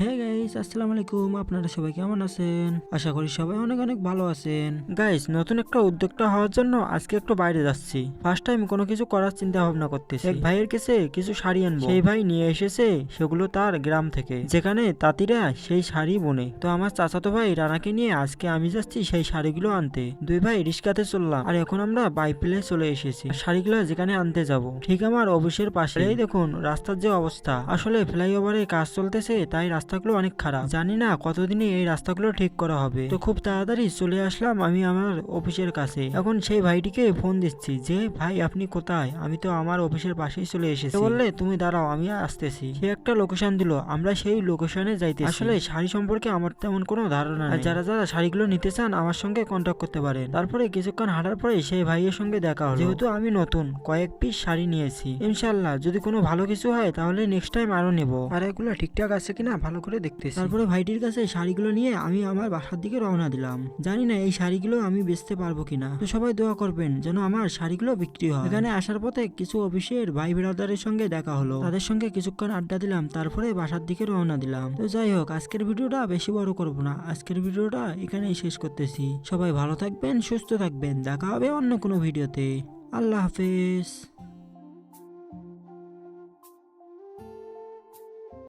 Hey guys আসসালামু আলাইকুম। আপনারা সবাই কেমন আছেন? আশা করি সবাই অনেক অনেক ভালো আছেন। গাইস নতুন একটা উদ্যোক্তা হওয়ার জন্য আজকে একটু বাইরে যাচ্ছি। ফার্স্ট টাইম কোনো কিছু করার চিন্তা ভাবনা করতেছি। এক ভাইয়ের কাছে কিছু শাড়ি আনব। সেই ভাই নিয়ে এসেছে সেগুলো তার গ্রাম থেকে। যেখানে তাঁতিরা সেই শাড়ি বোনে। তো আমার চাচাতো ভাই রানাকে নিয়ে আজকে আমি যাচ্ছি সেই শাড়িগুলো আনতে। দুই ভাই রিস্কাতে চললাম। আর এখন আমরা বাইপেলে চলে এসেছি। শাড়িগুলো যেখানে আনতে যাব। ঠিক আমার অফিসের পাশে। দেখুন রাস্তার যে অবস্থা। আসলে ফ্লাইওভারে কাজ চলতেছে তাই রাস্তাগুলো অনেক খারাপ। জানি না কতদিনে এই রাস্তাগুলো ঠিক করা হবে। তো খুব তাড়াতাড়ি চলে আসলাম আমি আমার অফিসের কাছে। এখন সেই ভাইটিকে ফোন দিচ্ছি যে, ভাই, আপনি কোথায়? আমি তো আমার অফিসের পাশেই চলে এসেছি। বললে, তুমি দাঁড়াও, আমি আসতেছি। সে একটা লোকেশন দিল। আমরা সেই লোকেশনে যাইতে আসলে শাড়ি সম্পর্কে আমার তেমন কোনো ধারণা নেই। যারা যারা শাড়িগুলো নিতে চান, আমার সঙ্গে কন্ট্যাক্ট করতে পারেন। তারপরে কিছুক্ষণ হাঁটার পরে সেই ভাইয়ের সঙ্গে দেখা হলো। যেহেতু আমি নতুন, কয়েক পিস শাড়ি নিয়েছি। ইনশাল্লাহ যদি কোনো ভালো কিছু হয়, তাহলে নেক্সট টাইম আরও নেব। আর এগুলো ঠিকঠাক আছে কিনা, ভালো করে দেখতেছি। তারপরে ভাইটির কাছে শাড়িগুলো নিয়ে আমি আমার বাসার দিকে রওনা দিলাম। জানি না এই শাড়িগুলো আমি বেচতে পারব কিনা। তো সবাই দোয়া করবেন যেন আমার শাড়িগুলো বিক্রি হয়। এখানে আসার পথে কিছু অফিসের ভাই ব্রাদারের সঙ্গে দেখা হলো। তাদের সঙ্গে কিছুক্ষণ আড্ডা দিলাম, তারপরে বাসার দিকে রওনা দিলাম। তো যাই হোক, আজকের ভিডিওটা বেশি বড় করব না। আজকের ভিডিওটা এখানেই শেষ করতেছি। সবাই ভালো থাকবেন, সুস্থ থাকবেন। দেখা হবে অন্য কোনো ভিডিওতে। আল্লাহ হাফেজ।